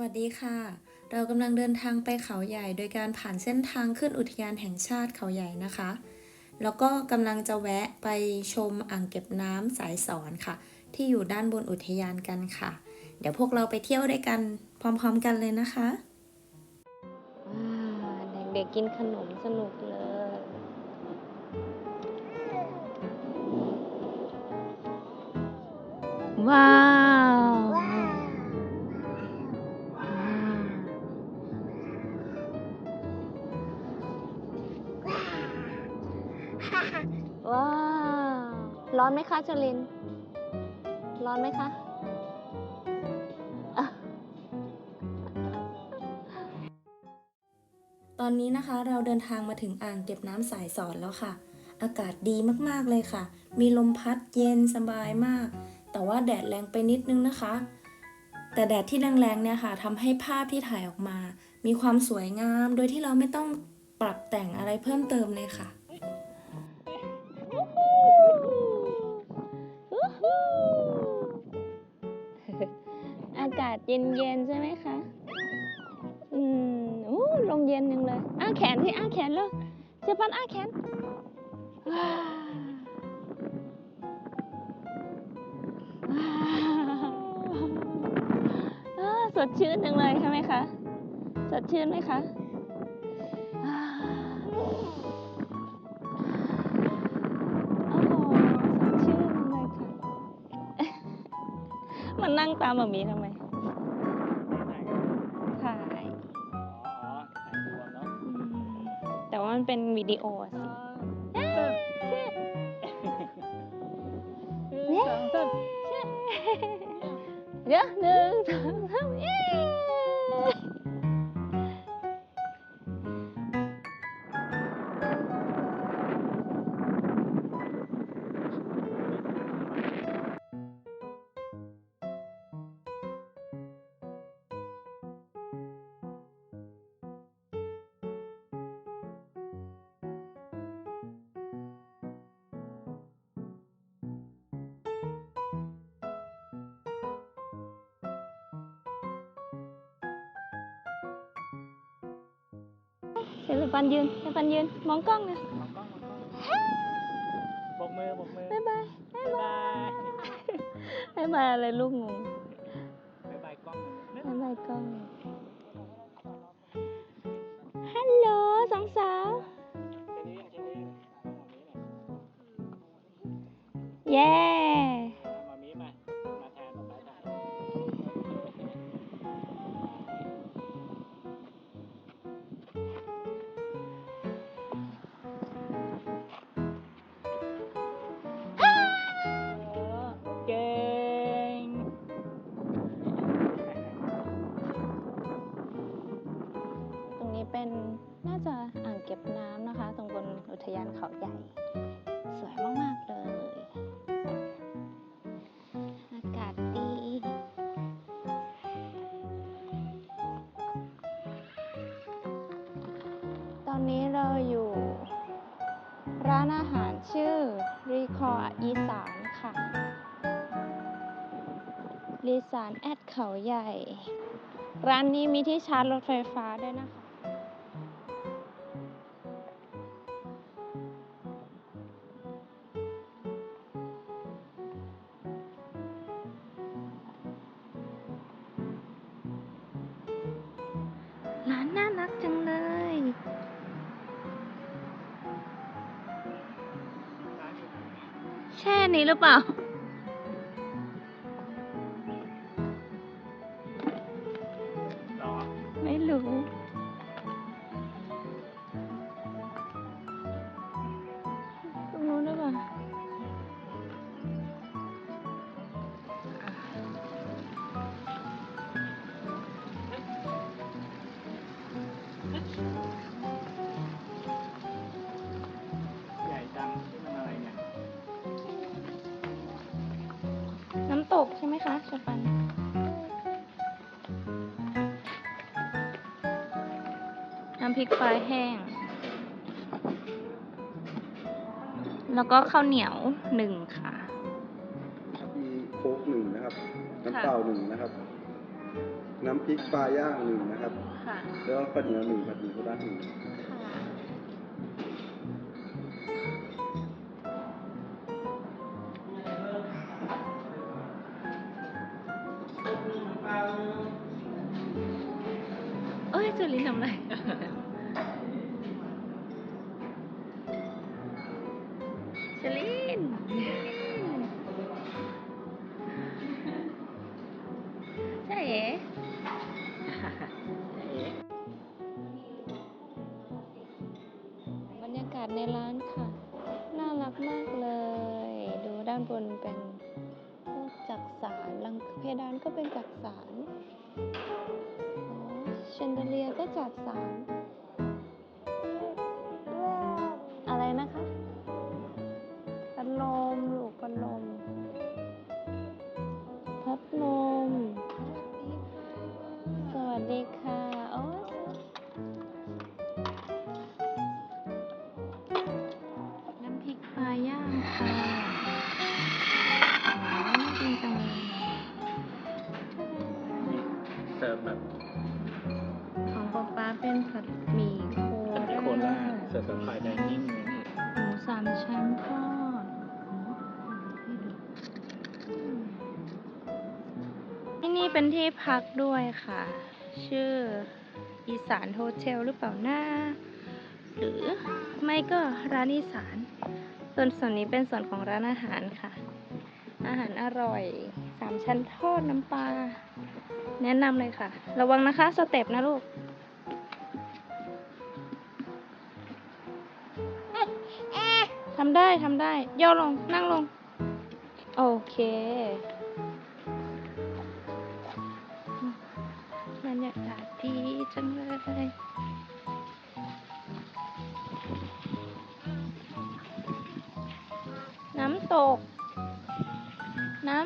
วัสดีค่ะ เรากำลังเดินทางไปเขาใหญ่โดยการผ่านเส้นทางขึ้นอุทยานแห่งชาติเขาใหญ่นะคะ แล้วก็กำลังจะแวะไปชมอ่างเก็บน้ำสายสอนค่ะ ที่อยู่ด้านบนอุทยานกันค่ะ เดี๋ยวพวกเราไปเที่ยวด้วยกันพร้อมๆกันเลยนะคะว้าเด็กๆกินขนมสนุกเลยว้า ร้อนไหมคะจลิน ร้อนไหมคะอะตอนนี้นะคะเราเดินทางมาถึงอ่างเก็บน้ำสายสอนแล้วค่ะ อากาศดีมากๆเลยค่ะ มีลมพัดเย็นสบายมาก แต่ว่าแดดแรงไปนิดนึงนะคะ แต่แดดที่แรงๆเนี่ยค่ะทำให้ภาพที่ถ่ายออกมา มีความสวยงามโดยที่เราไม่ต้องปรับแต่งอะไรเพิ่มเติมเลยค่ะ ศเย็นๆใช่ไหมคะ อืมอู้ลมเย็นยังเลย อ้าแขนสิอ้าแขนเลยเจปันอ้าแขนว้าวว้าวอ้าสดชื่นจังเลยใช่ไหมคะ สดชื่นไหมคะว้าวโอ้โหสดชื่นจังเลยค่ะมันนั่งตามแบบนี้ทำไม เป็นวิดีโออะสิหนึ่งสองสามเดี๋ยวหนึ่งสองสามเย้ เซลปันยืนเซลปันยืนมองกล้องนะมองกล้องมองก อนนี้เราอยู่ ร้านอาหารชื่อรีคอร์อีสานค่ะรีสานแอดเขาใหญ่ ร้านนี้มีที่ชาร์จรถไฟฟ้าด้วยนะคะ นี้หรือเปล่า ไม่รู้ ตรงนู้นหรือเปล่า กใช่ไหมคะชาปันน้ำพริกปลาแห้ง แล้วก็ข้าวเหนียวหนึ่งค่ะ มีโค้กหนึ่งนะครับ น้ำเปล่าหนึ่งนะครับ น้ำพริกปลาย่างหนึ่งนะครับ ค่ะ แล้วก็ข้าวเหนียวหนึ่งผัดหมี่โคราชหนึ่ง ศในร้านค่ะ น่ารักมากเลย ดูด้านบนเป็นจักสารลังเพดานก็เป็นจักสารอ๋อเชนเดเลียก็จักสาร เป็นที่พักด้วยค่ะ ชื่ออีสานโฮเทลหรือเปล่าหนะหรือไม่ก็ร้านอีสาน ส่วนส่วนนี้เป็นส่วนของร้านอาหารค่ะ อาหารอร่อยสามชั้นทอดน้ำปลาแนะนำเลยค่ะ ระวังนะคะสเต็ปนะลูกทำได้ทำได้ ย่อลงนั่งลง โอเค ดีจังเลยน้ำตกน้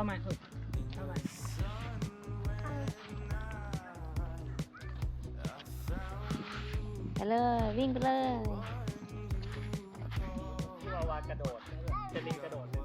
เข้ามาลูกเข้ามาไปเลยวิ่งไปเลย ที่วาวากระโดดจะลิงกระโดดเลย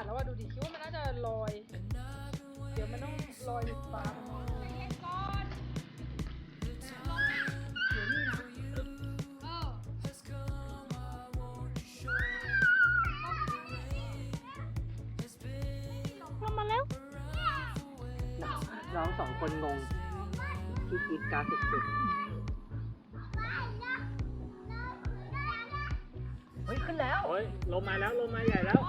ดแล้วอะดูดิคิดว่ามันน่าจะลอย เดี๋ยวมันต้องลอยฟ้าเดี๋ยวนี่นะลงมาแล้ว น้องสองคนงงที่กรีดกรารสุดๆเฮ้ยขึ้นแล้ว โอ้ยลมมาแล้วลมมาใหญ่แล้ว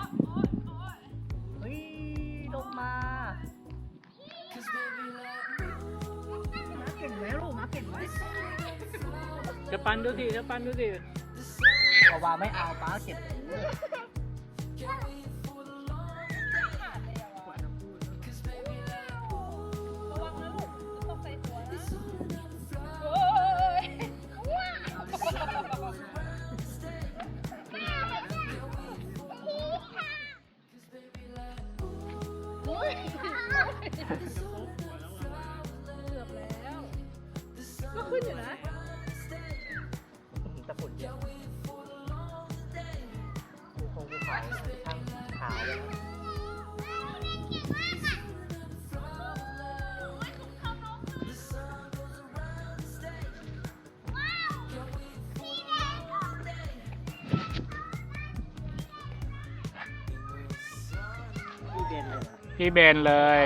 จะปั้นดูสิจะปั้นดูสิเอาวางไม่เอาป้าเก็บก็ขึ้นอยู่นะ คงภูเขาทั้งขาวลยเพี่เบนเลย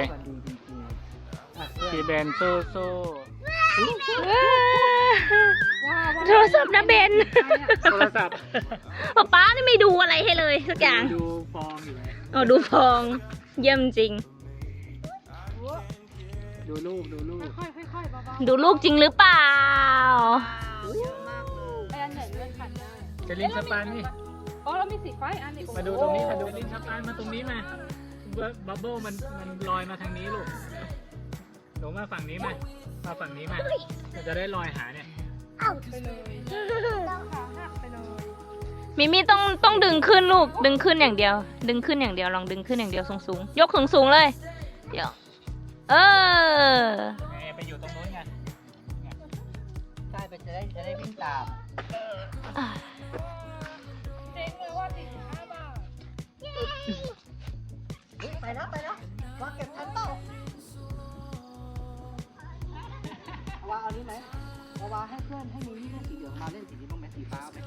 พี่เบนสู้สู้ โทรศัพท์นะเบนโทรศัพท์ป๊าป๊านี่ไม่ดูอะไรให้เลยสักอย่าง ดูฟองอยู่เลยอ๋อดูฟอง เยี่ยมจริง ดูลูกดูลูกค่อยๆค่อยๆเบาดูลูกจริงหรือเปล่าๆไอ้อันใหญ่เลื่อนขันได้เจลินสปานนี่ อ๋อเรามีสีฟ้าอีกอันอีกมาดูตรงนี้มาดูลินสปานมาตรงนี้มาบับเบิ้ลมันมันลอยมาทางนี้ลูกห นูมาฝั่งนี้มา มาฝั่งนี้มาเราจะได้ลอยหาเนี่ยไปเลยขาหักไปเลยมิมี่ต้องต้องดึงขึ้นลูก ดึงขึ้นอย่างเดียว ดึงขึ้นอย่างเดียว ลองดึงขึ้นอย่างเดียวสูงสูงๆยกสูงสูงๆเลย เดี๋ยว เออเอ้ยไปอยู่ตรงนู้นไงใช่ไปจะได้จะได้วิ่งตามเจ๊งเลยว่าสี่สิบห้าบาทไปแล้วไปแล้วว่าเก็บ ให้เพื่อนให้มีนี่เล่นสีเหลืองมาเล่นสีนี้บ้างไหมสีฟ้าไหม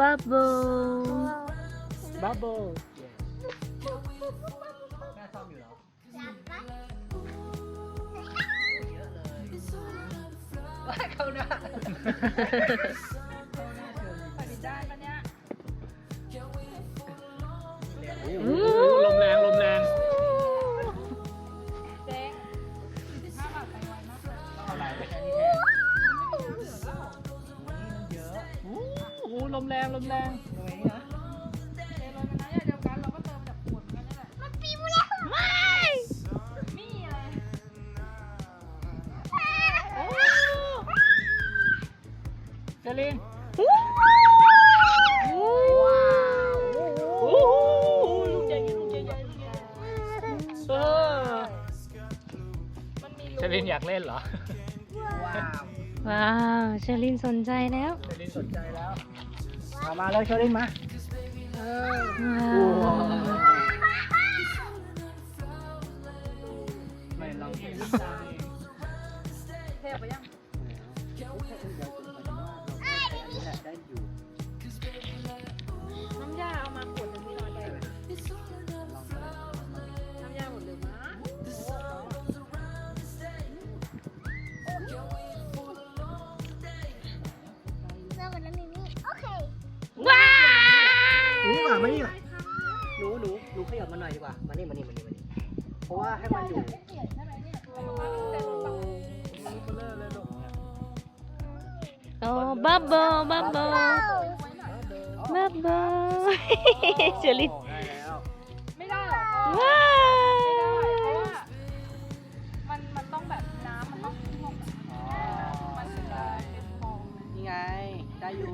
บับเบิ้ล bubble แม่ซ่อมอยู่แล้วจับปะเยอะเลย ว่าเข้าหน้า กใหญ่เออมันมีเจลินอยากเล่นเหรอ ว้าวว้าวเชอรินสนใจแล้วเจลินสนใจแล้วเอามาเลยเชอรินมาว้าวไม่ลองเล่นเทพไปยัง ได้อยู่น้ำยาเอามาขวดหนึงมีน้อยไปไหมน้ำยาหมดเลยมั้งเรากับน้ำมิมี่โอเคว้าหนูวมามานี่มาหนูหนูหนูขยับมาหน่อยดีกว่ามานี่มานี่มานี่มานี่เพราะว่าให้มันอยู่ โอ้บับเบิ้ลบับเบิ้ลบับเบิ้ลเชอรินได้แล้วไม่ได้หรอกพ่อว้าไม่ได้วเพราะว่ามันมันต้องแบบน้ำมันต้องท่วมมันถึงจะเป็นฟองนี่ไง ได้อยู่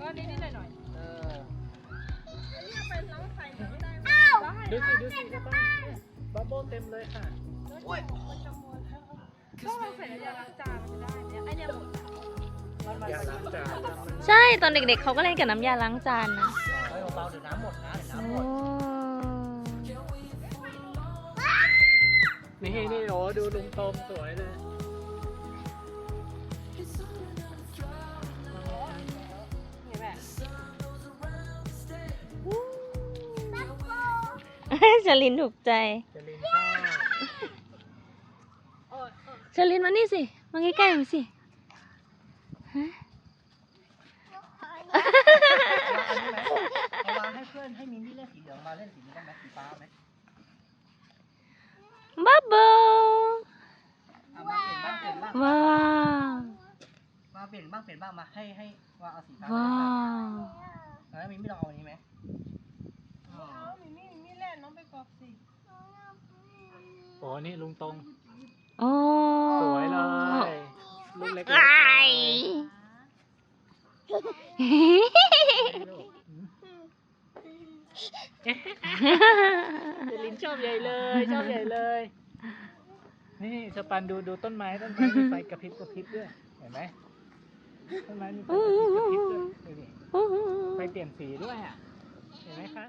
ก็นิดนิดหน่อยหน่อยเออดูสิดูสิบับเบิ้ลเต็มเลยค่ะต้องเราใส่น้ำยาล้างจานมันจะได้เนี่ยไอเนี่ยหมดอ ย่าล้างจานใช่ตอนเด็กๆเขาก็เล่นกับน้ำยาล้างจานนะเฮ้ยเบาๆเดี๋ยวน้ำหมดนะเดี๋ยวโอ้น้ำหมดนี่นี่โอ้ดูลุงโตมสวยเลยเห็นไหมเชอรินถูกใจเจลินชอบเชอรินมานี่สิ มาใกล้ๆหน่อยสิ ฮะ เอาวาง ให้เพื่อนให้มินนี่เล่นสีเหลืองมาเล่นสีนี้ได้ไหมสีฟ้าไหมบับเบิ้ลเอามาเปลี่ยนบ้างเปลี่ยนบ้างว้าวมาเปลี่ยนบ้างเปลี่ยนบ้างมาให้ให้ว่าเอาสีฟ้าว้าวแล้วมินไม่ลองเอาอันนี้ไหมอ๋อมิมี่มิมี่เล่นน้องไปกรอกสิโอ้นี่ลุงตรง โอ้สวยเลย ลูกเล็กๆเลไอ้ยลูกเจลินช อบใหญ่เลย ชอบใหญ่เลย นี่สปันดูดูต้นไม้ต้นไม้มีไฟกระพริบกระพริบด้วยเห็นไหมต้นไม้มีไฟกระพริบกระพริบด้วยดูดิไฟเปลี่ยนสีด้วยอะเห็นไหมคะ